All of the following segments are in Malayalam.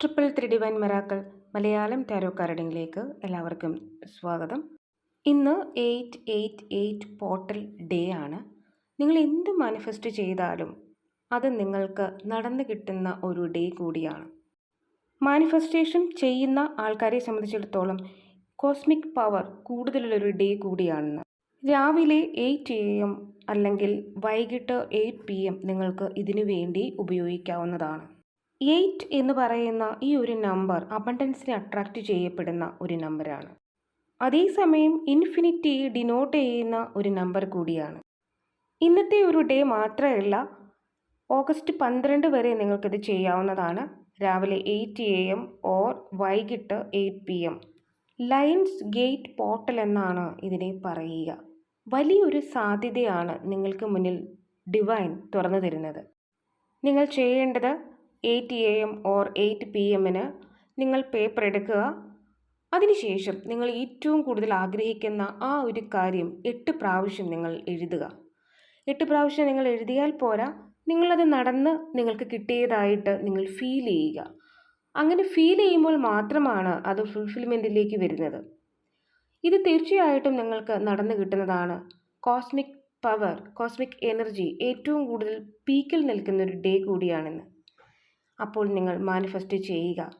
Triple three divine miracles Malayalam tarot കാർഡിങ്ങിലേക്ക് എല്ലാവർക്കും സ്വാഗതം. ഇന്ന് eight eight eight portal day ആണ്. നിങ്ങൾ എന്ത് മാനിഫെസ്റ്റ് ചെയ്താലും അത് നിങ്ങൾക്ക് നടന്നു കിട്ടുന്ന ഒരു ഡേ കൂടിയാണ്. മാനിഫെസ്റ്റേഷൻ ചെയ്യുന്ന ആൾക്കാരെ സംബന്ധിച്ചിടത്തോളം കോസ്മിക് പവർ കൂടുതലുള്ളൊരു ഡേ കൂടിയാണെന്ന്. രാവിലെ എയ്റ്റ് എ എം അല്ലെങ്കിൽ വൈകിട്ട് എയ്റ്റ് പി എം നിങ്ങൾക്ക് ഇതിനു വേണ്ടി ഉപയോഗിക്കാവുന്നതാണ്. എയ്റ്റ് എന്ന് പറയുന്ന ഈ ഒരു നമ്പർ അബണ്ടൻസിനെ അട്രാക്റ്റ് ചെയ്യപ്പെടുന്ന ഒരു നമ്പറാണ്. അതേസമയം ഇൻഫിനിറ്റി ഡിനോട്ട് ചെയ്യുന്ന ഒരു നമ്പർ കൂടിയാണ്. ഇന്നത്തെ ഒരു ഡേ മാത്രമല്ല ഓഗസ്റ്റ് പന്ത്രണ്ട് വരെ നിങ്ങൾക്കിത് ചെയ്യാവുന്നതാണ്. രാവിലെ എയ്റ്റ് എ എം ഓർ വൈകിട്ട് eight P M lion's gate portal എന്നാണ് ഇതിനെ പറയുക. വലിയൊരു സാധ്യതയാണ് നിങ്ങൾക്ക് മുന്നിൽ ഡിവൈൻ തുറന്നു തരുന്നത്. നിങ്ങൾ ചെയ്യേണ്ടത് eight A M or eight P എമ്മിന് നിങ്ങൾ പേപ്പർ എടുക്കുക. അതിനുശേഷം നിങ്ങൾ ഏറ്റവും കൂടുതൽ ആഗ്രഹിക്കുന്ന ആ ഒരു കാര്യം എട്ട് പ്രാവശ്യം നിങ്ങൾ എഴുതുക. എട്ട് പ്രാവശ്യം നിങ്ങൾ എഴുതിയാൽ പോരാ നിങ്ങളത് നടന്ന് നിങ്ങൾക്ക് കിട്ടിയതായിട്ട് നിങ്ങൾ ഫീൽ ചെയ്യുക. അങ്ങനെ ഫീൽ ചെയ്യുമ്പോൾ മാത്രമാണ് അത് ഫുൾഫിൽമെന്റിലേക്ക് വരുന്നത്. ഇത് തീർച്ചയായിട്ടും നിങ്ങൾക്ക് നടന്നു കിട്ടുന്നതാണ്. കോസ്മിക് പവർ കോസ്മിക് എനർജി ഏറ്റവും കൂടുതൽ പീക്കിൽ നിൽക്കുന്ന ഒരു ഡേ കൂടിയാണെന്ന്. അപ്പോൾ നിങ്ങൾ മാനിഫെസ്റ്റ് ചെയ്യുക.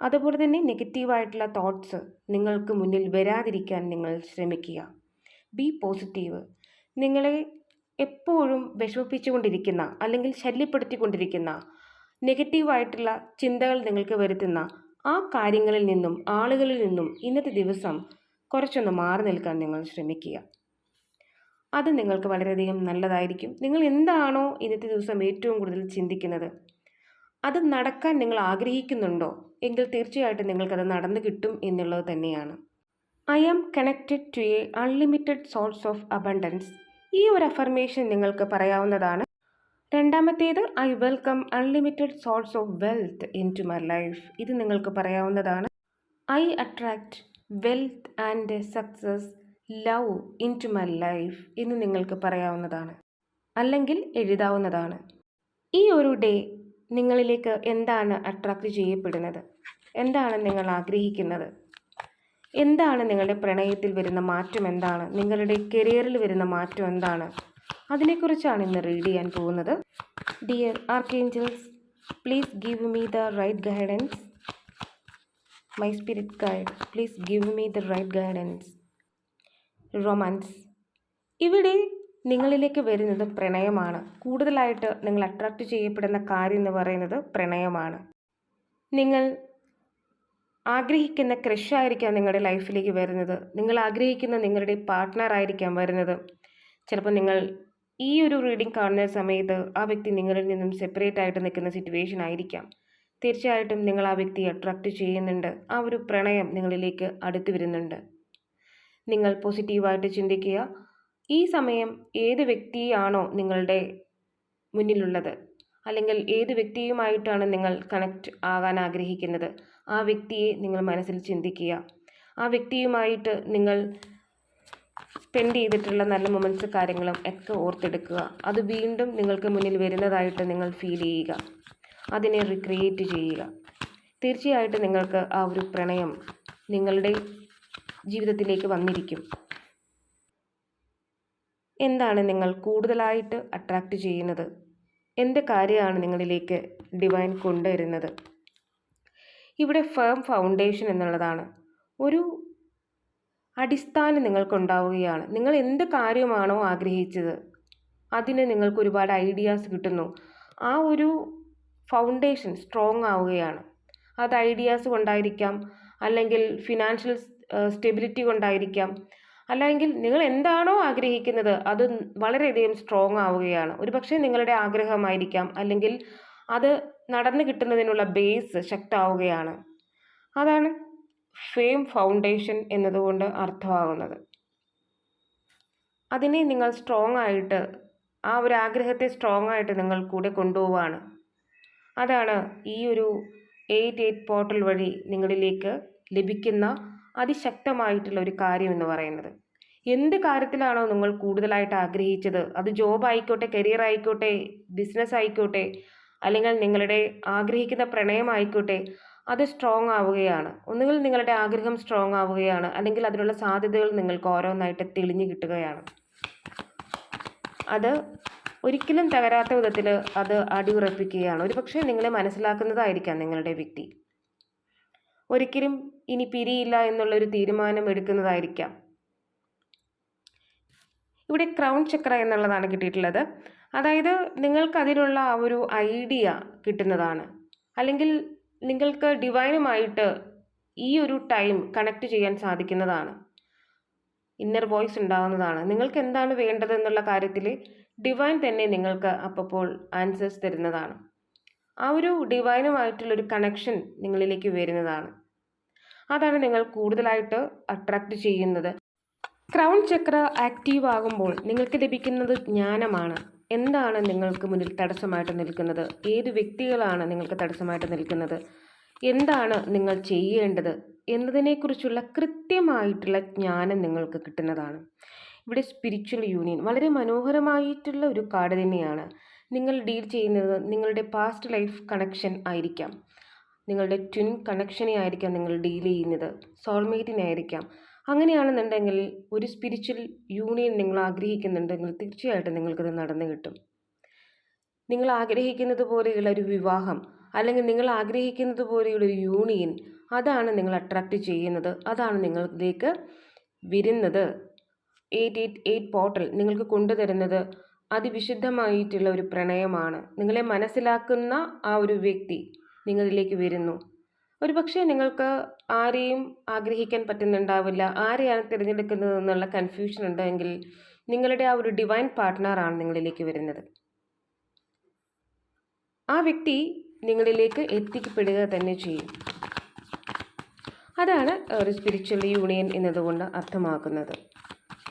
അതുപോലെ തന്നെ നെഗറ്റീവായിട്ടുള്ള തോട്ട്സ് നിങ്ങൾക്ക് മുന്നിൽ വരാതിരിക്കാൻ നിങ്ങൾ ശ്രമിക്കുക. ബി പോസിറ്റീവ് നിങ്ങളെ എപ്പോഴും വിഷമിപ്പിച്ചുകൊണ്ടിരിക്കുന്ന അല്ലെങ്കിൽ ശല്യപ്പെടുത്തിക്കൊണ്ടിരിക്കുന്ന നെഗറ്റീവായിട്ടുള്ള ചിന്തകൾ നിങ്ങൾക്ക് വരുത്തുന്ന ആ കാര്യങ്ങളിൽ നിന്നും ആളുകളിൽ നിന്നും ഇന്നത്തെ ദിവസം കുറച്ചൊന്ന് മാറി നിൽക്കാൻ നിങ്ങൾ ശ്രമിക്കുക. അത് നിങ്ങൾക്ക് വളരെയധികം നല്ലതായിരിക്കും. നിങ്ങൾ എന്താണോ ഇന്നത്തെ ദിവസം ഏറ്റവും കൂടുതൽ ചിന്തിക്കുന്നത്. അത് നടക്കാൻ നിങ്ങൾ ആഗ്രഹിക്കുന്നുണ്ടോ? എങ്കിൽ തീർച്ചയായിട്ടും നിങ്ങൾക്കത് നടന്നു കിട്ടും എന്നുള്ളത് തന്നെയാണ്. I am connected to a unlimited source of abundance ഈ ഒരു അഫർമേഷൻ നിങ്ങൾക്ക് പറയാവുന്നതാണ്. രണ്ടാമത്തേത് I welcome unlimited source of wealth into my life ഇത് നിങ്ങൾക്ക് പറയാവുന്നതാണ്. I attract wealth and success love into my life എന്ന് നിങ്ങൾക്ക് പറയാവുന്നതാണ്. അല്ലെങ്കിൽ എഴുതാവുന്നതാണ്. ഈ ഒരു ഡേ നിങ്ങളിലേക്ക് എന്താണ് അട്രാക്റ്റ് ചെയ്യപ്പെടുന്നത്? എന്താണ് നിങ്ങൾ ആഗ്രഹിക്കുന്നത്? എന്താണ് നിങ്ങളുടെ പ്രണയത്തിൽ വരുന്ന മാറ്റം എന്താണ്? നിങ്ങളുടെ കരിയറിൽ വരുന്ന മാറ്റം എന്താണ്? അതിനെക്കുറിച്ചാണ് ഇന്ന് റീഡ് ചെയ്യാൻ പോകുന്നത്. Dear archangels please give me the right guidance my spirit guide please give me the right guidance romance ഇവിടെ നിങ്ങളിലേക്ക് വരുന്നത് പ്രണയമാണ്. കൂടുതലായിട്ട് നിങ്ങൾ അട്രാക്റ്റ് ചെയ്യപ്പെടുന്ന കാര്യം എന്ന് പറയുന്നത് പ്രണയമാണ്. നിങ്ങൾ ആഗ്രഹിക്കുന്ന ക്രഷായിരിക്കാം നിങ്ങളുടെ ലൈഫിലേക്ക് വരുന്നത്. നിങ്ങൾ ആഗ്രഹിക്കുന്ന നിങ്ങളുടെ പാർട്ട്ണർ ആയിരിക്കാം വരുന്നത്. ചിലപ്പോൾ നിങ്ങൾ ഈ ഒരു റീഡിംഗ് കാണുന്ന സമയത്ത് ആ വ്യക്തി നിങ്ങളിൽ നിന്നും സെപ്പറേറ്റ് ആയിട്ട് നിൽക്കുന്ന സിറ്റുവേഷൻ ആയിരിക്കാം. തീർച്ചയായിട്ടും നിങ്ങൾ ആ വ്യക്തിയെ അട്രാക്റ്റ് ചെയ്യുന്നുണ്ട്. ആ ഒരു പ്രണയം നിങ്ങളിലേക്ക് അടുത്തു വരുന്നുണ്ട്. നിങ്ങൾ പോസിറ്റീവായിട്ട് ചിന്തിക്കുക. ഈ സമയം ഏത് വ്യക്തിയാണോ നിങ്ങളുടെ മുന്നിലുള്ളത്? അല്ലെങ്കിൽ ഏത് വ്യക്തിയുമായിട്ടാണ് നിങ്ങൾ കണക്റ്റ് ആകാൻ ആഗ്രഹിക്കുന്നത്? ആ വ്യക്തിയെ നിങ്ങൾ മനസ്സിൽ ചിന്തിക്കുക. ആ വ്യക്തിയുമായിട്ട് നിങ്ങൾ സ്പെൻഡ് ചെയ്തിട്ടുള്ള നല്ല മൊമെന്റ്സ് കാര്യങ്ങളും ഒക്കെ ഓർത്തെടുക്കുക. അത് വീണ്ടും നിങ്ങൾക്ക് മുന്നിൽ വരുന്നതായിട്ട് നിങ്ങൾ ഫീൽ ചെയ്യുക. അതിനെ റിക്രിയേറ്റ് ചെയ്യുക. തീർച്ചയായിട്ടും നിങ്ങൾക്ക് ആ ഒരു പ്രണയം നിങ്ങളുടെ ജീവിതത്തിലേക്ക് വന്നിരിക്കും. എന്താണ് നിങ്ങൾ കൂടുതലായിട്ട് അട്രാക്റ്റ് ചെയ്യുന്നത്? എന്ത് കാര്യമാണ് നിങ്ങളിലേക്ക് ഡിവൈൻ കൊണ്ടുവരുന്നത്? ഇവിടെ ഫേം ഫൗണ്ടേഷൻ എന്നുള്ളതാണ്. ഒരു അടിസ്ഥാനം നിങ്ങൾക്കുണ്ടാവുകയാണ്. നിങ്ങൾ എന്ത് കാര്യമാണോ ആഗ്രഹിച്ചത് അതിന് നിങ്ങൾക്ക് ഒരുപാട് ഐഡിയാസ് കിട്ടുന്നു. ആ ഒരു ഫൗണ്ടേഷൻ സ്ട്രോങ് ആവുകയാണ്. അത് ഐഡിയാസ് കൊണ്ടായിരിക്കാം അല്ലെങ്കിൽ ഫിനാൻഷ്യൽ സ്റ്റെബിലിറ്റി കൊണ്ടായിരിക്കാം. അല്ലെങ്കിൽ നിങ്ങൾ എന്താണോ ആഗ്രഹിക്കുന്നത് അത് വളരെയധികം സ്ട്രോങ് ആവുകയാണ്. ഒരുപക്ഷെ നിങ്ങളുടെ ആഗ്രഹമായിരിക്കാം. അല്ലെങ്കിൽ അത് നടന്നു കിട്ടുന്നതിനുള്ള ബേസ് ശക്തമാവുകയാണ് അതാണ് ഫെയിം ഫൗണ്ടേഷൻ എന്നതുകൊണ്ട് അർത്ഥമാകുന്നത്. അതിനെ നിങ്ങൾ സ്ട്രോങ് ആയിട്ട് ആ ഒരു ആഗ്രഹത്തെ സ്ട്രോങ് ആയിട്ട് നിങ്ങൾ കൂടെ കൊണ്ടുപോവാണ് അതാണ് ഈ ഒരു എയ്റ്റ് എയ്റ്റ് പോർട്ടൽ വഴി നിങ്ങളിലേക്ക് ലഭിക്കുന്ന അതിശക്തമായിട്ടുള്ള ഒരു കാര്യം എന്ന് പറയുന്നത്. എന്ത് കാര്യത്തിലാണോ നിങ്ങൾ കൂടുതലായിട്ട് ആഗ്രഹിച്ചത്? അത് ജോബ് ആയിക്കോട്ടെ കരിയർ ആയിക്കോട്ടെ ബിസിനസ് ആയിക്കോട്ടെ അല്ലെങ്കിൽ നിങ്ങളുടെ ആഗ്രഹിക്കുന്ന പ്രണയം ആയിക്കോട്ടെ അത് സ്ട്രോങ് ആവുകയാണ്. ഒന്നുകിൽ നിങ്ങളുടെ ആഗ്രഹം സ്ട്രോങ് ആവുകയാണ്. അല്ലെങ്കിൽ അതിനുള്ള സാധ്യതകൾ നിങ്ങൾക്ക് ഓരോന്നായിട്ട് തെളിഞ്ഞു കിട്ടുകയാണ്. അത് ഒരിക്കലും തകരാത്ത വിധത്തിൽ അത് അടിയുറപ്പിക്കുകയാണ്. ഒരു പക്ഷേ നിങ്ങളെ മനസ്സിലാക്കുന്നതായിരിക്കാം നിങ്ങളുടെ വ്യക്തി. ഒരിക്കലും ഇനി പിരിയില്ല എന്നുള്ളൊരു തീരുമാനം എടുക്കുന്നതായിരിക്കാം. ഇവിടെ ക്രൗൺ ചക്ര എന്നുള്ളതാണ് കിട്ടിയിട്ടുള്ളത്. അതായത് നിങ്ങൾക്ക് അതിനുള്ള ആ ഒരു ഐഡിയ കിട്ടുന്നതാണ്. അല്ലെങ്കിൽ നിങ്ങൾക്ക് ഡിവൈനുമായിട്ട് ഈ ഒരു ടൈം കണക്ട് ചെയ്യാൻ സാധിക്കുന്നതാണ്. ഇന്നർ വോയിസ് ഉണ്ടാകുന്നതാണ് നിങ്ങൾക്ക് എന്താണ് വേണ്ടത് എന്നുള്ള കാര്യത്തിൽ ഡിവൈൻ തന്നെ നിങ്ങൾക്ക് അപ്പോൾ ആൻസേഴ്സ് തരുന്നതാണ്. ആ ഒരു ഡിവൈനുമായിട്ടുള്ളൊരു കണക്ഷൻ നിങ്ങളിലേക്ക് വരുന്നതാണ്. അതാണ് നിങ്ങൾ കൂടുതലായിട്ട് അട്രാക്റ്റ് ചെയ്യുന്നത്. ക്രൗൺ ചക്ര ആക്റ്റീവ് ആകുമ്പോൾ നിങ്ങൾക്ക് ലഭിക്കുന്നത് ജ്ഞാനമാണ്. എന്താണ് നിങ്ങൾക്ക് മുന്നിൽ തടസ്സമായിട്ട് നിൽക്കുന്നത്? ഏത് വ്യക്തികളാണ് നിങ്ങൾക്ക് തടസ്സമായിട്ട് നിൽക്കുന്നത്? എന്താണ് നിങ്ങൾ ചെയ്യേണ്ടത്? എന്നതിനെക്കുറിച്ചുള്ള കൃത്യമായിട്ടുള്ള ജ്ഞാനം നിങ്ങൾക്ക് കിട്ടുന്നതാണ്. ഇവിടെ സ്പിരിച്വൽ യൂണിയൻ വളരെ മനോഹരമായിട്ടുള്ള ഒരു കാർഡ് തന്നെയാണ്. നിങ്ങൾ ഡീൽ ചെയ്യുന്നത് നിങ്ങളുടെ പാസ്റ്റ് ലൈഫ് കണക്ഷൻ ആയിരിക്കാം. നിങ്ങളുടെ ട്വിൻ കണക്ഷനെ ആയിരിക്കാം നിങ്ങൾ ഡീൽ ചെയ്യുന്നത്. സോൾമേറ്റിനെ ആയിരിക്കാം അങ്ങനെയാണെന്നുണ്ടെങ്കിൽ ഒരു സ്പിരിച്വൽ യൂണിയൻ നിങ്ങൾ ആഗ്രഹിക്കുന്നുണ്ടെങ്കിൽ തീർച്ചയായിട്ടും നിങ്ങൾക്കത് നടന്നു കിട്ടും. നിങ്ങൾ ആഗ്രഹിക്കുന്നത് പോലെയുള്ള ഒരു വിവാഹം അല്ലെങ്കിൽ നിങ്ങൾ ആഗ്രഹിക്കുന്നത് പോലെയുള്ള ഒരു യൂണിയൻ അതാണ് നിങ്ങൾ അട്രാക്റ്റ് ചെയ്യുന്നത് അതാണ് നിങ്ങളിലേക്ക് വരുന്നത്. എയ്റ്റ് എയ്റ്റ് എയ്റ്റ് പോർട്ടൽ നിങ്ങൾക്ക് കൊണ്ടുതരുന്നത് അതിവിശുദ്ധമായിട്ടുള്ള ഒരു പ്രണയമാണ്. നിങ്ങളെ മനസ്സിലാക്കുന്ന ആ ഒരു വ്യക്തി നിങ്ങളിലേക്ക് വരുന്നു. ഒരു പക്ഷേ നിങ്ങൾക്ക് ആരെയും ആഗ്രഹിക്കാൻ പറ്റുന്നുണ്ടാവില്ല. ആരെയാണ് തിരഞ്ഞെടുക്കുന്നത് എന്നുള്ള കൺഫ്യൂഷൻ ഉണ്ടെങ്കിൽ നിങ്ങളുടെ ആ ഒരു ഡിവൈൻ പാർട്ട്ണറാണ് നിങ്ങളിലേക്ക് വരുന്നത്. ആ വ്യക്തി നിങ്ങളിലേക്ക് എത്തിക്കപ്പെടുക തന്നെ ചെയ്യും. അതാണ് ഒരു സ്പിരിച്വൽ യൂണിയൻ എന്നതുകൊണ്ട് അർത്ഥമാക്കുന്നത്.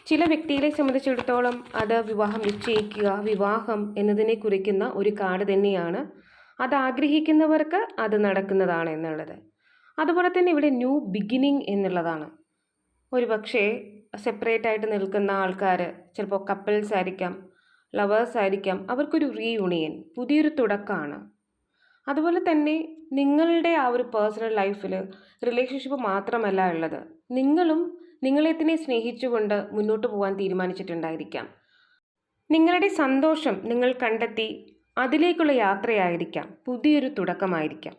ചില വ്യക്തികളെ സംബന്ധിച്ചിടത്തോളം അത് വിവാഹം നിശ്ചയിക്കുക വിവാഹം എന്നതിനെ കുറിക്കുന്ന ഒരു കാർഡ് തന്നെയാണ് അത് ആഗ്രഹിക്കുന്നവർക്ക് അത് നടക്കുന്നതാണ് എന്നുള്ളത്. അതുപോലെ തന്നെ ഇവിടെ ന്യൂ ബിഗിനിങ് എന്നുള്ളതാണ്. ഒരു പക്ഷേ സെപ്പറേറ്റ് ആയിട്ട് നിൽക്കുന്ന ആൾക്കാർ ചിലപ്പോൾ കപ്പിൾസ് ആയിരിക്കാം ലവേഴ്സ് ആയിരിക്കാം അവർക്കൊരു റീയൂണിയൻ പുതിയൊരു തുടക്കമാണ് അതുപോലെ തന്നെ നിങ്ങളുടെ ആ ഒരു പേഴ്സണൽ ലൈഫിൽ റിലേഷൻഷിപ്പ് മാത്രമല്ല ഉള്ളത്. നിങ്ങളും നിങ്ങളെ തന്നെ സ്നേഹിച്ചുകൊണ്ട് മുന്നോട്ട് പോകാൻ തീരുമാനിച്ചിട്ടുണ്ടായിരിക്കാം. നിങ്ങളുടെ സന്തോഷം നിങ്ങൾ കണ്ടെത്തി അതിലേക്കുള്ള യാത്രയായിരിക്കാം. പുതിയൊരു തുടക്കമായിരിക്കാം.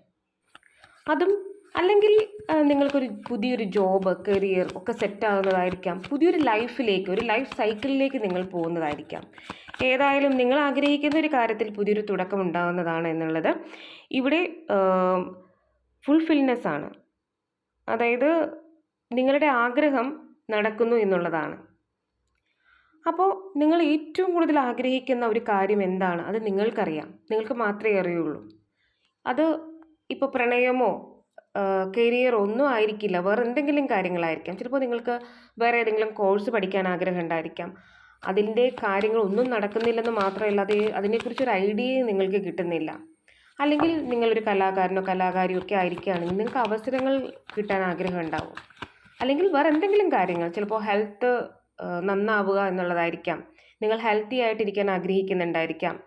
അതും അല്ലെങ്കിൽ നിങ്ങൾക്കൊരു പുതിയൊരു ജോബ് കരിയർ ഒക്കെ സെറ്റ് ആകുന്നതായിരിക്കാം പുതിയൊരു ലൈഫിലേക്ക് ഒരു ലൈഫ് സൈക്കിളിലേക്ക് നിങ്ങൾ പോകുന്നതായിരിക്കാം. ഏതായാലും നിങ്ങൾ ആഗ്രഹിക്കുന്ന ഒരു കാര്യത്തിൽ പുതിയൊരു തുടക്കം ഉണ്ടാകുന്നതാണ് എന്നുള്ളത് ഇവിടെ ഫുൾഫിൽനെസ് ആണ്. അതായത് നിങ്ങളുടെ ആഗ്രഹം നടക്കുന്നു എന്നുള്ളതാണ്. അപ്പോൾ നിങ്ങൾ ഏറ്റവും കൂടുതൽ ആഗ്രഹിക്കുന്ന ഒരു കാര്യം എന്താണ്? അത് നിങ്ങൾക്കറിയാം. നിങ്ങൾക്ക് മാത്രമേ അറിയുള്ളൂ. അത് ഇപ്പോൾ പ്രണയമോ കരിയർ ഒന്നും ആയിരിക്കില്ല. വേറെ എന്തെങ്കിലും കാര്യങ്ങളായിരിക്കാം. ചിലപ്പോൾ നിങ്ങൾക്ക് വേറെ ഏതെങ്കിലും കോഴ്സ് പഠിക്കാൻ ആഗ്രഹം ഉണ്ടായിരിക്കാം. അതിന്റെ കാര്യങ്ങളൊന്നും നടക്കുന്നില്ലെന്ന് മാത്രമല്ല അത് അതിനെക്കുറിച്ചൊരു ഐഡിയയും നിങ്ങൾക്ക് കിട്ടുന്നില്ല. അല്ലെങ്കിൽ നിങ്ങളൊരു കലാകാരനോ കലാകാരിയോ ഒക്കെ ആയിരിക്കുകയാണെങ്കിൽ നിങ്ങൾക്ക് അവസരങ്ങൾ കിട്ടാൻ ആഗ്രഹം ഉണ്ടാവും. അല്ലെങ്കിൽ വേറെ എന്തെങ്കിലും കാര്യങ്ങൾ ചിലപ്പോൾ ഹെൽത്ത് നന്നാവുക എന്നുള്ളതായിരിക്കാം. നിങ്ങൾ ഹെൽത്തി ആയിട്ടിരിക്കാൻ ആഗ്രഹിക്കുന്നുണ്ടായിരിക്കാം.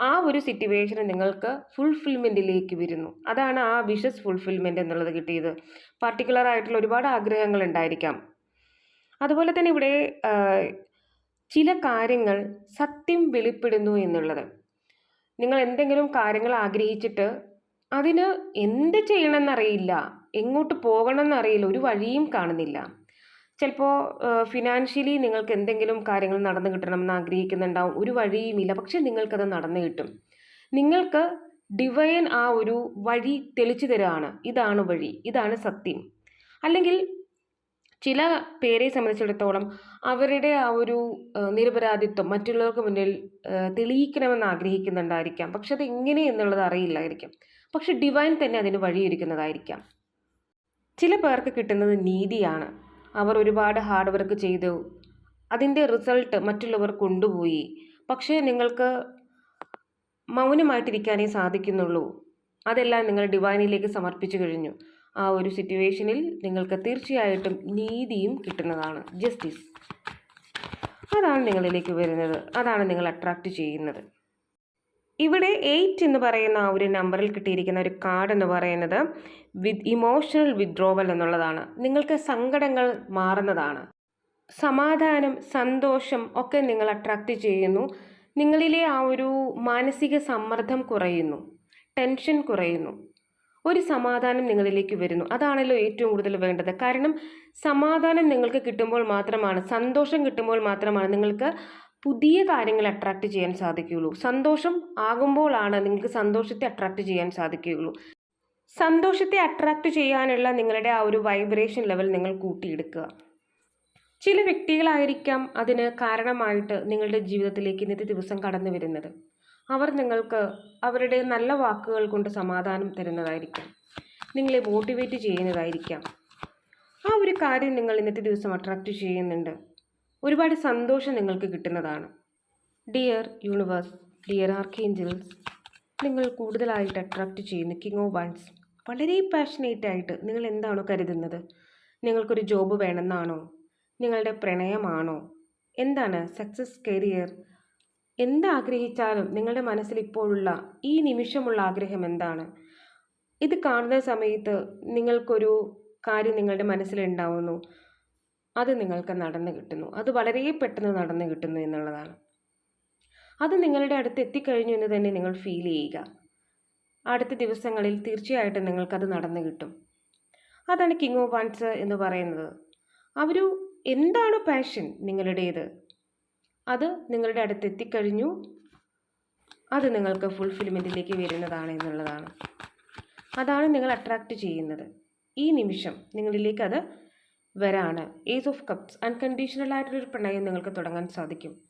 ആ ഒരു സിറ്റുവേഷൻ നിങ്ങൾക്ക് ഫുൾഫിൽമെന്റിലേക്ക് വരുന്നു. അതാണ് ആ വിഷസ് ഫുൾഫിൽമെന്റ് എന്നുള്ളത് കിട്ടിയത്. പർട്ടിക്കുലർ ആയിട്ടുള്ള ഒരുപാട് ആഗ്രഹങ്ങൾ ഉണ്ടായിരിക്കാം. അതുപോലെ തന്നെ ഇവിടെ ചില കാര്യങ്ങൾ സത്യം വെളിപ്പെടുന്നു എന്നുള്ളത്. നിങ്ങൾ എന്തെങ്കിലും കാര്യങ്ങൾ ആഗ്രഹിച്ചിട്ട് അതിന് എന്ത് ചെയ്യണമെന്നറിയില്ല എങ്ങോട്ട് പോകണമെന്നറിയില്ല ഒരു വഴിയും കാണുന്നില്ല. ചിലപ്പോൾ ഫിനാൻഷ്യലി നിങ്ങൾക്ക് എന്തെങ്കിലും കാര്യങ്ങൾ നടന്നു കിട്ടണമെന്ന് ആഗ്രഹിക്കുന്നുണ്ടാവും. ഒരു വഴിയുമില്ല പക്ഷെ നിങ്ങൾക്കത് നടന്നു കിട്ടും. നിങ്ങൾക്ക് ഡിവൈൻ ആ ഒരു വഴി തെളിച്ചു തരാണ്. ഇതാണ് വഴി. ഇതാണ് സത്യം. അല്ലെങ്കിൽ ചില പേരെ സംബന്ധിച്ചിടത്തോളം അവരുടെ ആ ഒരു നിരപരാധിത്വം മറ്റുള്ളവർക്ക് മുന്നിൽ തെളിയിക്കണമെന്ന് ആഗ്രഹിക്കുന്നുണ്ടായിരിക്കാം. പക്ഷെ അത് എങ്ങനെ എന്നുള്ളത് അറിയില്ലായിരിക്കാം. പക്ഷെ ഡിവൈൻ തന്നെ അതിന് വഴിയൊരുക്കുന്നതായിരിക്കാം. ചില പേർക്ക് കിട്ടുന്നത് നീതിയാണ്. അവർ ഒരുപാട് ഹാർഡ് വർക്ക് ചെയ്തു. അതിന്റെ റിസൾട്ട് മറ്റുള്ളവർ കൊണ്ടുപോയി. പക്ഷേ നിങ്ങൾക്ക് മൗനമായിട്ടിരിക്കാനേ സാധിക്കുന്നുള്ളൂ. അതെല്ലാം നിങ്ങൾ ഡിവൈനിലേക്ക് സമർപ്പിച്ചു കഴിഞ്ഞു. ആ ഒരു സിറ്റുവേഷനിൽ നിങ്ങൾക്ക് തീർച്ചയായിട്ടും നീതിയും കിട്ടുന്നതാണ്. ജസ്റ്റിസ് അതാണ് നിങ്ങളിലേക്ക് വരുന്നത്. അതാണ് നിങ്ങൾ അട്രാക്റ്റ് ചെയ്യുന്നത്. ഇവിടെ എയ്റ്റ് എന്ന് പറയുന്ന ആ ഒരു നമ്പറിൽ കിട്ടിയിരിക്കുന്ന ഒരു കാർഡ് എന്ന് പറയുന്നത് വിത്ത് ഇമോഷണൽ വിത്ഡ്രോവൽ എന്നുള്ളതാണ്. നിങ്ങൾക്ക് സങ്കടങ്ങൾ മാറുന്നതാണ്. സമാധാനം സന്തോഷം ഒക്കെ നിങ്ങൾ അട്രാക്റ്റ് ചെയ്യുന്നു. നിങ്ങളിലെ ആ ഒരു മാനസിക സമ്മർദ്ദം കുറയുന്നു. ടെൻഷൻ കുറയുന്നു. ഒരു സമാധാനം നിങ്ങളിലേക്ക് വരുന്നു. അതാണല്ലോ ഏറ്റവും കൂടുതൽ വേണ്ടത്. കാരണം സമാധാനം നിങ്ങൾക്ക് കിട്ടുമ്പോൾ മാത്രമാണ് സന്തോഷം കിട്ടുമ്പോൾ മാത്രമാണ് നിങ്ങൾക്ക് പുതിയ കാര്യങ്ങൾ അട്രാക്റ്റ് ചെയ്യാൻ സാധിക്കുകയുള്ളൂ. സന്തോഷം ആകുമ്പോഴാണ് നിങ്ങൾക്ക് സന്തോഷത്തെ അട്രാക്റ്റ് ചെയ്യാൻ സാധിക്കുകയുള്ളൂ. സന്തോഷത്തെ അട്രാക്റ്റ് ചെയ്യാനുള്ള നിങ്ങളുടെ ആ ഒരു വൈബ്രേഷൻ ലെവൽ നിങ്ങൾ കൂട്ടിയെടുക്കുക. ചില വ്യക്തികളായിരിക്കാം അതിന് കാരണമായിട്ട് നിങ്ങളുടെ ജീവിതത്തിലേക്ക് ഇന്നത്തെ ദിവസം കടന്നു വരുന്നത്. അവർ നിങ്ങൾക്ക് അവരുടെ നല്ല വാക്കുകൾ കൊണ്ട് സമാധാനം തരുന്നതായിരിക്കാം. നിങ്ങളെ മോട്ടിവേറ്റ് ചെയ്യുന്നതായിരിക്കാം. ആ ഒരു കാര്യം നിങ്ങൾ ഇന്നത്തെ ദിവസം അട്രാക്റ്റ് ചെയ്യുന്നുണ്ട്. ഒരുപാട് സന്തോഷം നിങ്ങൾക്ക് കിട്ടുന്നതാണ്. ഡിയർ യൂണിവേഴ്സ് ഡിയർ ആർക്കേഞ്ചൽസ് നിങ്ങൾ കൂടുതലായിട്ട് അട്രാക്റ്റ് ചെയ്യുന്ന കിങ് ഓഫ് വൺസ് വളരെ പാഷനേറ്റ് ആയിട്ട് നിങ്ങൾ എന്താണോ കരുതുന്നത്? നിങ്ങൾക്കൊരു ജോബ് വേണമെന്നാണോ? നിങ്ങളുടെ പ്രണയമാണോ? എന്താണ് സക്സസ് കരിയർ എന്താഗ്രഹിച്ചാലും നിങ്ങളുടെ മനസ്സിൽ ഇപ്പോഴുള്ള ഈ നിമിഷമുള്ള ആഗ്രഹം എന്താണ്? ഇത് കാണുന്ന സമയത്ത് നിങ്ങൾക്കൊരു കാര്യം നിങ്ങളുടെ മനസ്സിലുണ്ടാവുന്നു. അത് നിങ്ങൾക്ക് നടന്നു കിട്ടുന്നു. അത് വളരെ പെട്ടെന്ന് നടന്നു കിട്ടുന്നു എന്നുള്ളതാണ്. അത് നിങ്ങളുടെ അടുത്ത് എത്തിക്കഴിഞ്ഞു എന്ന് തന്നെ നിങ്ങൾ ഫീൽ ചെയ്യുക. അടുത്ത ദിവസങ്ങളിൽ തീർച്ചയായിട്ടും നിങ്ങൾക്കത് നടന്നു കിട്ടും. അതാണ് കിങ് ഓഫ് വൺസ് എന്ന് പറയുന്നത്. അവരു എന്താണ് പാഷൻ നിങ്ങളുടേത്. അത് നിങ്ങളുടെ അടുത്ത് എത്തിക്കഴിഞ്ഞു. അത് നിങ്ങൾക്ക് ഫുൾഫിൽമെന്റിലേക്ക് വരുന്നതാണ് എന്നുള്ളതാണ്. അതാണ് നിങ്ങൾ അട്രാക്റ്റ് ചെയ്യുന്നത്. ഈ നിമിഷം നിങ്ങളിലേക്ക് അത് വരാണ്. ഏസ് ഓഫ് കപ്സ് അൺകണ്ടീഷണൽ ആയിട്ടുള്ളൊരു പ്രണയം നിങ്ങൾക്ക് തുടങ്ങാൻ സാധിക്കും.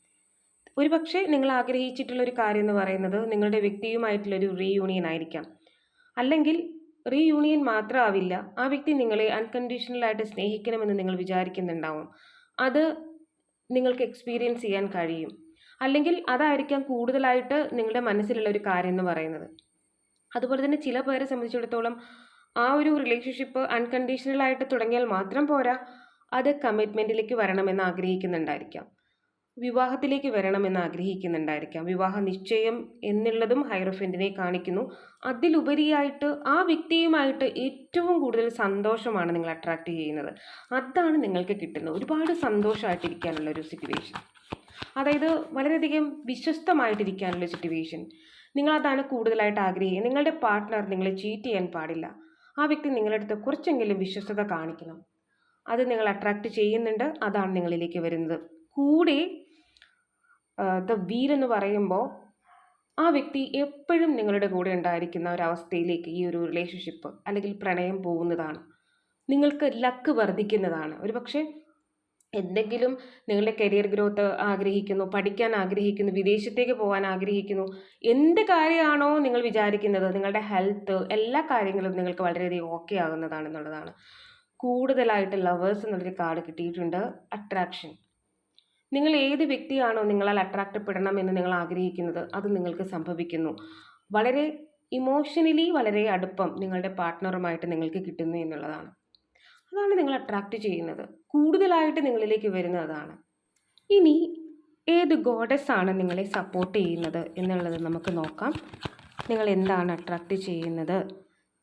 ഒരുപക്ഷെ നിങ്ങൾ ആഗ്രഹിച്ചിട്ടുള്ള ഒരു കാര്യം എന്ന് പറയുന്നത് നിങ്ങളുടെ വ്യക്തിയുമായിട്ടുള്ളൊരു റീയൂണിയൻ ആയിരിക്കാം. അല്ലെങ്കിൽ റീയൂണിയൻ മാത്രമാവില്ല ആ വ്യക്തി നിങ്ങളെ അൺകണ്ടീഷണലായിട്ട് സ്നേഹിക്കണമെന്ന് നിങ്ങൾ വിചാരിക്കുന്നുണ്ടാവും. അത് നിങ്ങൾക്ക് എക്സ്പീരിയൻസ് ചെയ്യാൻ കഴിയും. അല്ലെങ്കിൽ അതായിരിക്കാം കൂടുതലായിട്ട് നിങ്ങളുടെ മനസ്സിലുള്ള ഒരു കാര്യം എന്ന് പറയുന്നത്. അതുപോലെ തന്നെ ചില പേരെ സംബന്ധിച്ചിടത്തോളം ആ ഒരു റിലേഷൻഷിപ്പ് അൺകണ്ടീഷണൽ ആയിട്ട് തുടങ്ങിയാൽ മാത്രം പോരാ. അത് കമ്മിറ്റ്മെന്റിലേക്ക് വരണമെന്ന് ആഗ്രഹിക്കുന്നുണ്ടായിരിക്കാം. വിവാഹത്തിലേക്ക് വരണമെന്ന് ആഗ്രഹിക്കുന്നുണ്ടായിരിക്കാം. വിവാഹ നിശ്ചയം എന്നുള്ളതും ഹൈറോഫെന്റിനെ കാണിക്കുന്നു. അതിലുപരിയായിട്ട് ആ വ്യക്തിയുമായിട്ട് ഏറ്റവും കൂടുതൽ സന്തോഷമാണ് നിങ്ങൾ അട്രാക്റ്റ് ചെയ്യുന്നത്. അതാണ് നിങ്ങൾക്ക് കിട്ടുന്നത്. ഒരുപാട് സന്തോഷമായിട്ടിരിക്കാനുള്ള ഒരു സിറ്റുവേഷൻ അതായത് വളരെയധികം വിശ്വസ്തമായിട്ടിരിക്കാനുള്ള സിറ്റുവേഷൻ നിങ്ങളതാണ് കൂടുതലായിട്ട് ആഗ്രഹിക്കുക. നിങ്ങളുടെ പാർട്ട്ണർ നിങ്ങളെ ചീറ്റ് ചെയ്യാൻ പാടില്ല. ആ വ്യക്തി നിങ്ങളുടെ അടുത്ത് കുറച്ചെങ്കിലും വിശ്വസ്തത കാണിക്കണം. അത് നിങ്ങൾ അട്രാക്റ്റ് ചെയ്യുന്നുണ്ട്. അതാണ് നിങ്ങളിലേക്ക് വരുന്നത്. കൂടെ ദ വീൽ എന്ന് പറയുമ്പോൾ ആ വ്യക്തി എപ്പോഴും നിങ്ങളുടെ കൂടെ ഉണ്ടായിരിക്കുന്ന ഒരവസ്ഥയിലേക്ക് ഈ ഒരു റിലേഷൻഷിപ്പ് അല്ലെങ്കിൽ പ്രണയം പോകുന്നതാണ്. നിങ്ങൾക്ക് ലക്ക് വർദ്ധിക്കുന്നതാണ്. ഒരു പക്ഷേ എന്തെങ്കിലും നിങ്ങളുടെ കരിയർ ഗ്രോത്ത് ആഗ്രഹിക്കുന്നു പഠിക്കാൻ ആഗ്രഹിക്കുന്നു വിദേശത്തേക്ക് പോകാൻ ആഗ്രഹിക്കുന്നു എന്ത് കാര്യമാണോ നിങ്ങൾ വിചാരിക്കുന്നത് നിങ്ങളുടെ ഹെൽത്ത് എല്ലാ കാര്യങ്ങളും നിങ്ങൾക്ക് വളരെയധികം ഓക്കെ ആകുന്നതാണെന്നുള്ളതാണ് കൂടുതലായിട്ട് ലവേഴ്സ് എന്നുള്ളൊരു കാർഡ് കിട്ടിയിട്ടുണ്ട് അട്രാക്ഷൻ നിങ്ങൾ ഏത് വ്യക്തിയാണോ നിങ്ങളാൽ അട്രാക്റ്റപ്പെടണം എന്ന് നിങ്ങൾ ആഗ്രഹിക്കുന്നത് അത് നിങ്ങൾക്ക് സംഭവിക്കുന്നു. വളരെ ഇമോഷണലി വളരെ അടുപ്പം നിങ്ങളുടെ പാർട്ട്ണറുമായിട്ട് നിങ്ങൾക്ക് കിട്ടുന്നു എന്നുള്ളതാണ്. അതാണ് നിങ്ങൾ അട്രാക്റ്റ് ചെയ്യുന്നത്. കൂടുതലായിട്ട് നിങ്ങളിലേക്ക് വരുന്നതാണ് ഇനി ഏത് ഗോഡസ് ആണ് നിങ്ങളെ സപ്പോർട്ട് ചെയ്യുന്നത് എന്നുള്ളത് നമുക്ക് നോക്കാം. നിങ്ങൾ എന്താണ് അട്രാക്റ്റ് ചെയ്യുന്നത്?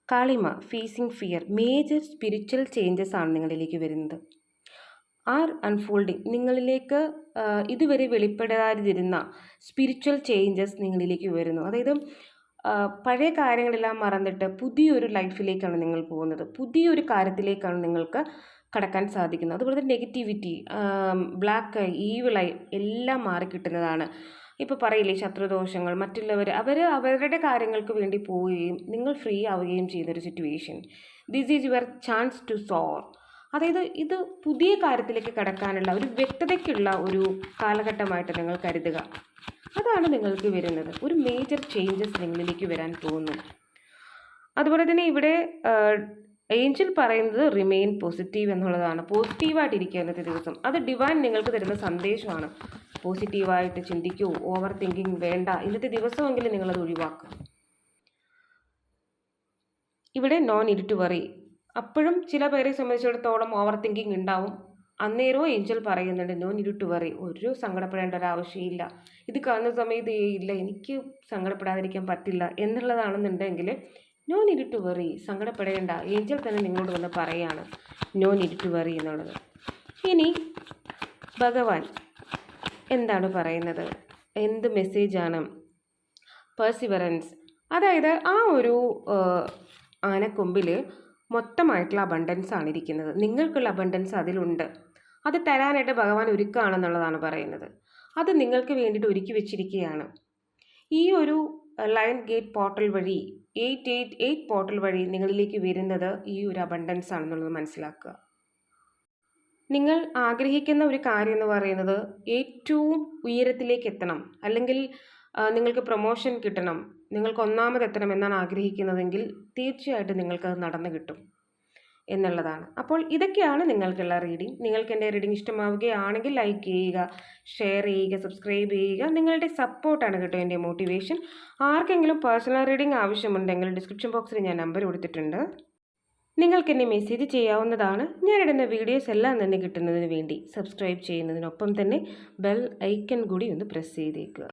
കാളിമ facing fear major spiritual changes ആണ് നിങ്ങളിലേക്ക് വരുന്നത്. ആർ അൺഫോൾഡിങ് നിങ്ങളിലേക്ക് ഇതുവരെ വെളിപ്പെടാതിരുന്ന സ്പിരിച്വൽ ചേഞ്ചസ് നിങ്ങളിലേക്ക് വരുന്നു. അതായത് പഴയ കാര്യങ്ങളെല്ലാം മറന്നിട്ട് പുതിയൊരു ലൈഫിലേക്കാണ് നിങ്ങൾ പോകുന്നത്. പുതിയൊരു കാര്യത്തിലേക്കാണ് നിങ്ങൾക്ക് കടക്കാൻ സാധിക്കുന്നത്. അതുപോലെ തന്നെ നെഗറ്റിവിറ്റി ബ്ലാക്ക് ഐ എല്ലാം മാറിക്കിട്ടുന്നതാണ് ഇപ്പോൾ പറയില്ലേ ശത്രുദോഷങ്ങൾ മറ്റുള്ളവർ അവർ അവരുടെ കാര്യങ്ങൾക്ക് വേണ്ടി പോവുകയും നിങ്ങൾ ഫ്രീ ആവുകയും ചെയ്യുന്നൊരു situation this is your chance to solve അതായത് ഇത് പുതിയ കാര്യത്തിലേക്ക് കടക്കാനുള്ള ഒരു വ്യക്തതയ്ക്കുള്ള ഒരു കാലഘട്ടമായിട്ട് നിങ്ങൾ കരുതുക. അതാണ് നിങ്ങൾക്ക് വരുന്നത്. ഒരു മേജർ ചേഞ്ചസ് നിങ്ങളിലേക്ക് വരാൻ പോകുന്നു. അതുപോലെ തന്നെ ഇവിടെ ഏഞ്ചൽ പറയുന്നത് റിമെയിൻ പോസിറ്റീവ് എന്നുള്ളതാണ്. പോസിറ്റീവായിട്ടിരിക്കുക ഇന്നത്തെ ദിവസം. അത് ഡിവൈൻ നിങ്ങൾക്ക് തരുന്ന സന്ദേശമാണ്. പോസിറ്റീവായിട്ട് ചിന്തിക്കൂ ഓവർ തിങ്കിങ് വേണ്ട. ഇന്നത്തെ ദിവസമെങ്കിലും നിങ്ങളത് ഒഴിവാക്കുക. ഇവിടെ നോൺ ഇരിട്ട് വറി അപ്പോഴും ചില പേരെ സംബന്ധിച്ചിടത്തോളം ഓവർ തിങ്കിങ് ഉണ്ടാവും അന്നേരവും ഏഞ്ചൽ പറയുന്നുണ്ട് നോ നീഡ് ടു വറി ഒരു സങ്കടപ്പെടേണ്ട ഒരു ആവശ്യമില്ല. ഇത് കാണുന്ന സമയത്ത് ഇല്ല എനിക്ക് സങ്കടപ്പെടാതിരിക്കാൻ പറ്റില്ല എന്നുള്ളതാണെന്നുണ്ടെങ്കിൽ നോ നീഡ് ടു വറി സങ്കടപ്പെടേണ്ട. ഏഞ്ചൽ തന്നെ നിങ്ങളോട് വന്ന് പറയാണ്. നോ നീഡ് ടു വറി എന്നുള്ളത്. ഇനി ഭഗവാൻ എന്താണ് പറയുന്നത്? എന്ത് മെസ്സേജാണ് പേഴ്സിവറൻസ് അതായത് ആ ഒരു ആനക്കൊമ്പിൽ മൊത്തമായിട്ടുള്ള അബണ്ടൻസ് ആണ് ഇരിക്കുന്നത്. നിങ്ങൾക്കുള്ള അബണ്ടൻസ് അതിലുണ്ട്. അത് തരാനായിട്ട് ഭഗവാൻ ഒരുക്കുകയാണെന്നുള്ളതാണ് പറയുന്നത്. അത് നിങ്ങൾക്ക് വേണ്ടിയിട്ട് ഒരുക്കി വെച്ചിരിക്കുകയാണ്. ഈ ഒരു ലയൺ ഗേറ്റ് പോർട്ടൽ വഴി എയ്റ്റ് എയ്റ്റ് എയ്റ്റ് പോർട്ടൽ വഴി നിങ്ങളിലേക്ക് വരുന്നത് ഈ ഒരു അബണ്ടൻസ് ആണെന്നുള്ളത് മനസ്സിലാക്കുക. നിങ്ങൾ ആഗ്രഹിക്കുന്ന ഒരു കാര്യം എന്ന് പറയുന്നത് ഏറ്റവും ഉയരത്തിലേക്ക് എത്തണം. അല്ലെങ്കിൽ നിങ്ങൾക്ക് പ്രൊമോഷൻ കിട്ടണം. നിങ്ങൾക്ക് ഒന്നാമത് എത്തണം എന്നാണ് ആഗ്രഹിക്കുന്നതെങ്കിൽ തീർച്ചയായിട്ടും നിങ്ങൾക്കത് നടന്നു കിട്ടും എന്നുള്ളതാണ്. അപ്പോൾ ഇതൊക്കെയാണ് നിങ്ങൾക്കുള്ള റീഡിംഗ് നിങ്ങൾക്ക് എന്റെ റീഡിംഗ് ഇഷ്ടമാവുകയാണെങ്കിൽ ലൈക്ക് ചെയ്യുക ഷെയർ ചെയ്യുക സബ്സ്ക്രൈബ് ചെയ്യുക. നിങ്ങളുടെ സപ്പോർട്ടാണ് കേട്ടോ എന്റെ മോട്ടിവേഷൻ ആർക്കെങ്കിലും പേഴ്സണൽ റീഡിംഗ് ആവശ്യമുണ്ടെങ്കിൽ ഡിസ്ക്രിപ്ഷൻ ബോക്സിൽ ഞാൻ നമ്പർ കൊടുത്തിട്ടുണ്ട്. നിങ്ങൾക്ക് എന്നെ മെസ്സേജ് ചെയ്യാവുന്നതാണ്. ഞാനിടുന്ന വീഡിയോസ് എല്ലാം തന്നെ കിട്ടുന്നതിന് വേണ്ടി സബ്സ്ക്രൈബ് ചെയ്യുന്നതിനൊപ്പം തന്നെ ബെൽ ഐക്കൺ കൂടി ഒന്ന് പ്രസ് ചെയ്തേക്കുക.